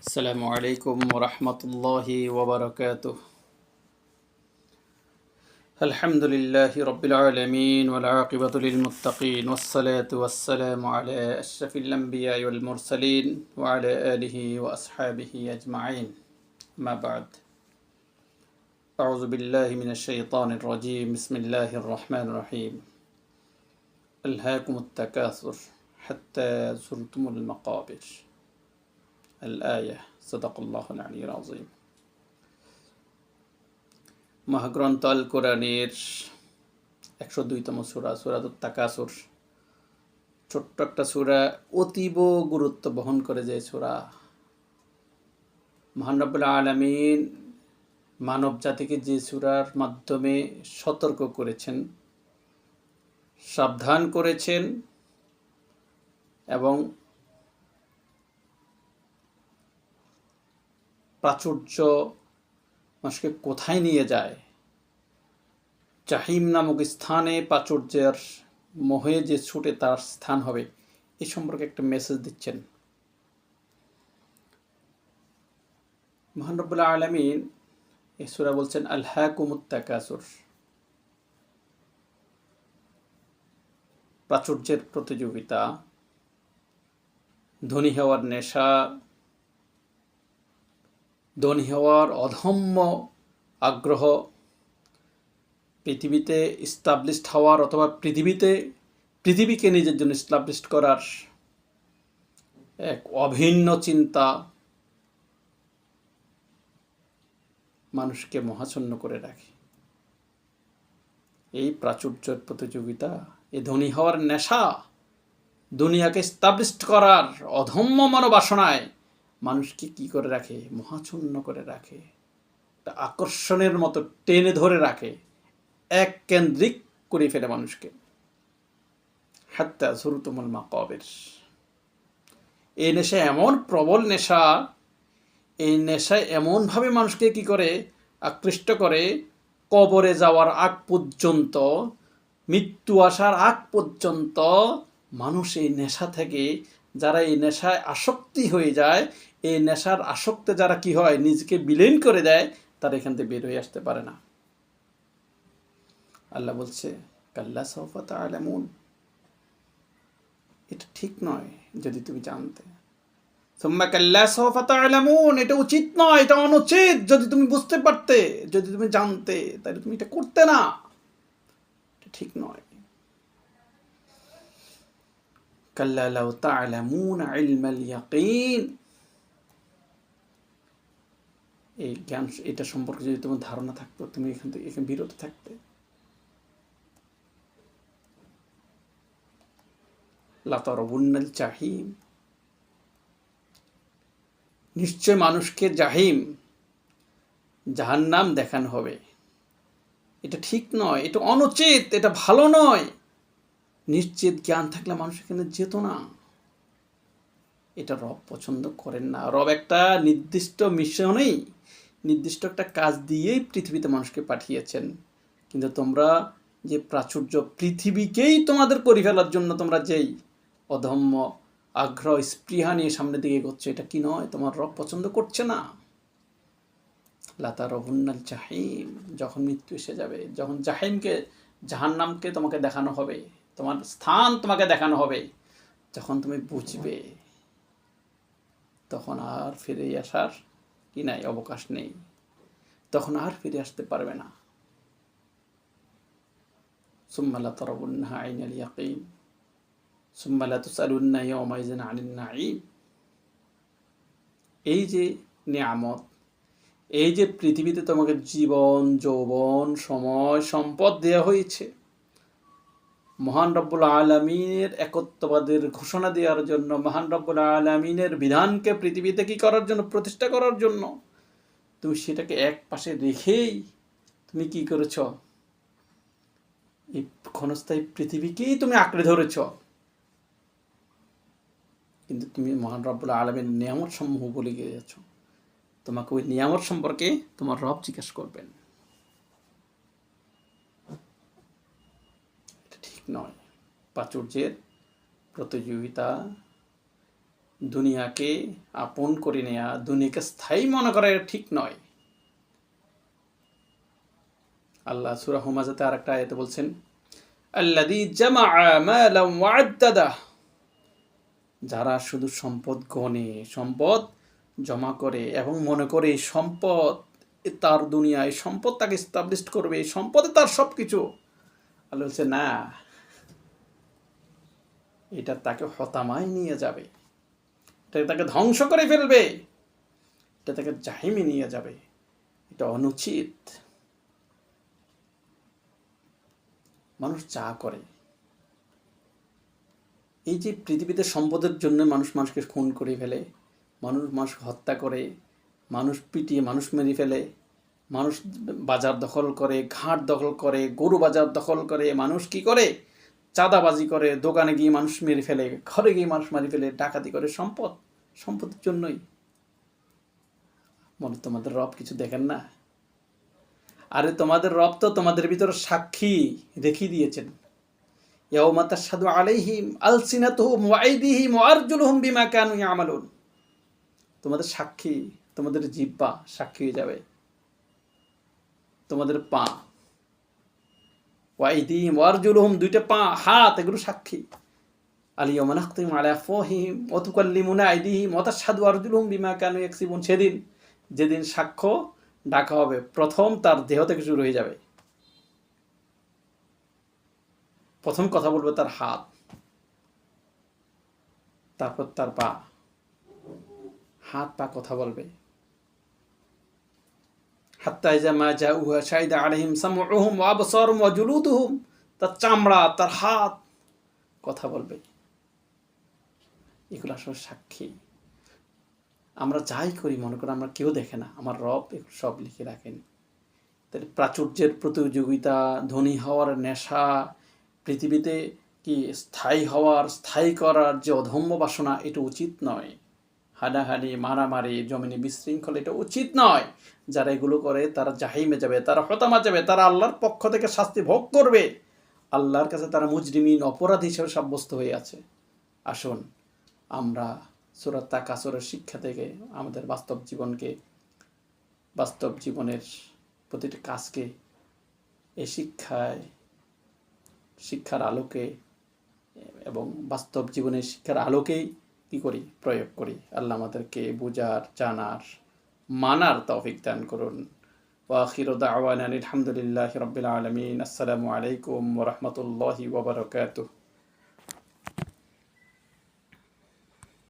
السلام عليكم ورحمة الله وبركاته. الحمد لله رب العالمين والعاقبة للمتقين والصلاة والسلام على أشرف الأنبياء والمرسلين وعلى آله وأصحابه أجمعين. ما بعد. أعوذ بالله من الشيطان الرجيم. بسم الله الرحمن الرحيم. ألهاكم التكاثر حتى زرتم المقابر. الآية صدق الله العلي العظيم মহাগ্রন্থ আল কোরআনের একশো দুইতম সুরা সুরাত তাকাসুর ছোট্ট একটা সুরা অতীব গুরুত্ব বহন করে যে সুরা মহানবুল্লাহ আলমিন মানব জাতিকে যে সুরার মাধ্যমে সতর্ক করেছেন সাবধান করেছেন এবং প্রাচুর্য মানুষকে কোথায় নিয়ে যায়? জাহিম নামক স্থানে প্রাচুর্যের মোহে যে ছুটে তার স্থান হবে, এ সম্পর্কে একটা মেসেজ দিচ্ছেন। মহানবুল্লাহ আলমিন এই সুরা বলছেন আল্লাহ কুমুত্তাকাসুর প্রাচুর্যের প্রতিযোগিতা, ধনী হওয়ার নেশা ধনী হওয়ার অধম্য আগ্রহ পৃথিবীতে ইস্টাবলিশড হওয়ার অথবা পৃথিবীতে, পৃথিবীকে নিজের জন্য ইস্টাবলিশড করার এক অভিন্ন চিন্তা মানুষকে মহাচন্ন করে রাখে। এই প্রাচুর্যের প্রতিযোগিতা, এই ধনী হওয়ার নেশা দুনিয়াকে স্টাবলিশড করার অধম্য মনোবাসনায় মানুষকে কি করে রাখে? মহাচন্ন করে রাখে। একটা আকর্ষণের মতো টেনে ধরে রাখে। এক কেন্দ্রিক করে ফেলে মানুষকে। হাত্তা ঝুরুতুমুল মা কবের এই নেশা এমন প্রবল নেশা এই নেশায় এমনভাবে মানুষকে কি করে? আকৃষ্ট করে। কবরে যাওয়ার আগ পর্যন্ত, মৃত্যু আসার আগ পর্যন্ত মানুষ এই নেশা থেকে যারা এই নেশায় আসক্তি হয়ে যায়, এই নেশার আসক্তে যারা কি হয়, নিজেকে বিলীন করে দেয়, তারা এখান থেকে বের হয়ে আসতে পারে না। আল্লাহ বলছে, কাল্লা সফত আলামুন এটা ঠিক নয় যদি তুমি জানতে। সুম্মা কাল্লা সফত আলামুন এটা উচিত নয়, এটা অনুচিত যদি তুমি বুঝতে পারতে, যদি তুমি জানতে, তাহলে তুমি এটা করতে না। এটা ঠিক নয়। كلا لو تعلمون علم اليقين এই জ্ঞান এটা সম্পর্কে যদি তোমার ধারণা থাকতো তুমি এখান থেকে এখানে বিরত থাকতে লাতারবুন্নাল জাহিম নিশ্চয় মানুষকে জাহিম জাহান্নাম দেখানো হবে এটা ঠিক নয় এটা অনুচিত এটা ভালো নয় নিশ্চিত জ্ঞান থাকলে মানুষ এখানে যেত না। এটা রব পছন্দ করেন না। রব একটা নির্দিষ্ট মিশনেই নির্দিষ্ট একটা কাজ দিয়েই পৃথিবীতে মানুষকে পাঠিয়েছেন। কিন্তু তোমরা যে প্রাচুর্য পৃথিবীকেই তোমাদের করে ফেলার জন্য তোমরা যেই অধম্য আগ্রহ, স্পৃহা নিয়ে সামনের দিকে এগোচ্ছে, এটা কি নয়? তোমার রব পছন্দ করছে না। লাতা রহুন্নাল জাহিম, যখন মৃত্যু এসে যাবে, যখন জাহিমকে জাহান্নামকে তোমাকে দেখানো হবে তোমার স্থান তোমাকে দেখানো হবে। যখন তুমি বুঝবে, তখন আর ফিরে আসার কি নাই, অবকাশ নেই। তখন আর ফিরে আসতে পারবে না। সুম্মালা তরবুন্না আইন আল ইয়াকিন সুম্মালা তুসালুন্না ইয়মাইজিন আলিন নাঈম। এই যে নিয়ামত, এই যে পৃথিবীতে তোমাকে জীবন, যৌবন, সময়, সম্পদ দেওয়া হয়েছে মহান রব্বুল আলমিনের একত্ববাদের ঘোষণা দেওয়ার জন্য, মহান রব্বুল আলমিনের বিধানকে পৃথিবীতে কি করার জন্য, প্রতিষ্ঠা করার জন্য, তুমি সেটাকে এক পাশে রেখেই তুমি কি করেছ? এই ক্ষণস্থায়ী পৃথিবীকেই তুমি আঁকড়ে ধরেছ। কিন্তু তুমি মহান রব্বুল আলমের নিয়ামত সমূহ বলে গিয়েছ তোমাকে ওই নিয়ামত সম্পর্কে তোমার রব জিজ্ঞেস করবেন ঠিক নয়। প্রাচুর্যের প্রতিযোগিতা দুনিয়াকে আপন করে নেয়া, দুনিয়াকে স্থায়ী মনে করা ঠিক নয়। আল্লাহ সুরা হুমাজাতে আর একটা আয়তে বলছেন যারা শুধু সম্পদ গণে সম্পদ জমা করে এবং মনে করে সম্পদ তার দুনিয়ায়, সম্পদ তাকে এস্টাবলিশ করবে, সম্পদে তার সব কিছু আল্লাহ বলছে, না এটা তাকে হতামায় নিয়ে যাবে। এটা তাকে ধ্বংস করে ফেলবে। এটা তাকে জাহিমে নিয়ে যাবে। এটা অনুচিত। মানুষ যা করে, এই যে পৃথিবীতে সম্পদের জন্য মানুষ মানুষকে খুন করে ফেলে, মানুষ মানুষকে হত্যা করে, মানুষ পিটিয়ে মানুষ মেরে ফেলে, মানুষ বাজার দখল করে, ঘাট দখল করে, গরু বাজার দখল করে, মানুষ কি করে? চাঁদাবাজি করে, দোকানে গিয়ে মানুষ মেরে ফেলে, ঘরে গিয়ে মানুষ মারি ফেলে, ডাকাতি করে, সম্পদ, সম্পদের জন্যই। মনে তোমাদের রব কিছু দেখেন না? আরে তোমাদের রব তো তোমাদের ভিতর সাক্ষী রেখে দিয়েছেন। ইয়াউমা তাশহাদু আলাইহিম আলসিনাতুহুম ওয়া আইদিহিম ওয়া বিমা কানু ইয়ামালুন। তোমাদের সাক্ষী, তোমাদের জিব্বা সাক্ষী হয়ে যাবে। তোমাদের পা ওয়াইদিহিম ওয়া আরজুলুহুম দুইটা পা হাত এগুলো সাক্ষী আলিয়াউমা নাখতিমু আলা আফওয়াহিহিম ওয়া তুকাল্লিমুনা আইদিহিম ওয়া তাশহাদু আরজুলুহুম বিমা কানু ইয়াকসিবুন সেদিন যেদিন সাক্ষ্য ডাকা হবে, প্রথম তার দেহ থেকে শুরু হয়ে যাবে। প্রথম কথা বলবে তার হাত। তারপর তার পা। হাত পা কথা বলবে। হাত্তা ইজা মা জাউহা শাহিদা আলাইহিম সামউহুম ওয়া আবসারুহুম ওয়া জুলুদুহুম। তার চামড়া, তার হাত, কথা বলবে। এগুলো আসলে সাক্ষী। আমরা যাই করি, মনে করি আমরা কেউ দেখে না, আমার রব এগুলো সব লিখে রাখেন। তাহলে প্রাচুর্যের প্রতিযোগিতা, ধনী হওয়ার নেশা, পৃথিবীতে কি স্থায়ী হওয়ার, স্থায়ী করার যে অধম্য বাসনা, এটা উচিত নয়। হানাহানি মারামারি, জমিনে বিশৃঙ্খল এটা উচিত নয়। যারা এগুলো করে, তারা জাহিমে যাবে, তারা হতামা যাবে, তারা আল্লাহর পক্ষ থেকে শাস্তি ভোগ করবে। আল্লাহর কাছে তারা মুজরিমিন, অপরাধ হিসেবে সাব্যস্ত হয়ে আছে। আসুন, আমরা সুরাত তাকাসরের শিক্ষা থেকে আমাদের বাস্তব জীবনকে, বাস্তব জীবনের প্রতিটি কাজকে, এই শিক্ষায়, শিক্ষার আলোকে এবং বাস্তব জীবনের শিক্ষার আলোকেই কী করি, প্রয়োগ করি। আল্লাহ আমাদেরকে বোঝার, জানার, মানার তৌফিক দান করুন। ওয়াখির দাওয়ান আলহামদুলিল্লাহ রবিল আলমিন। আসসালামু আলাইকুম ওরহমতুল্লাহি ওবরকাতুহ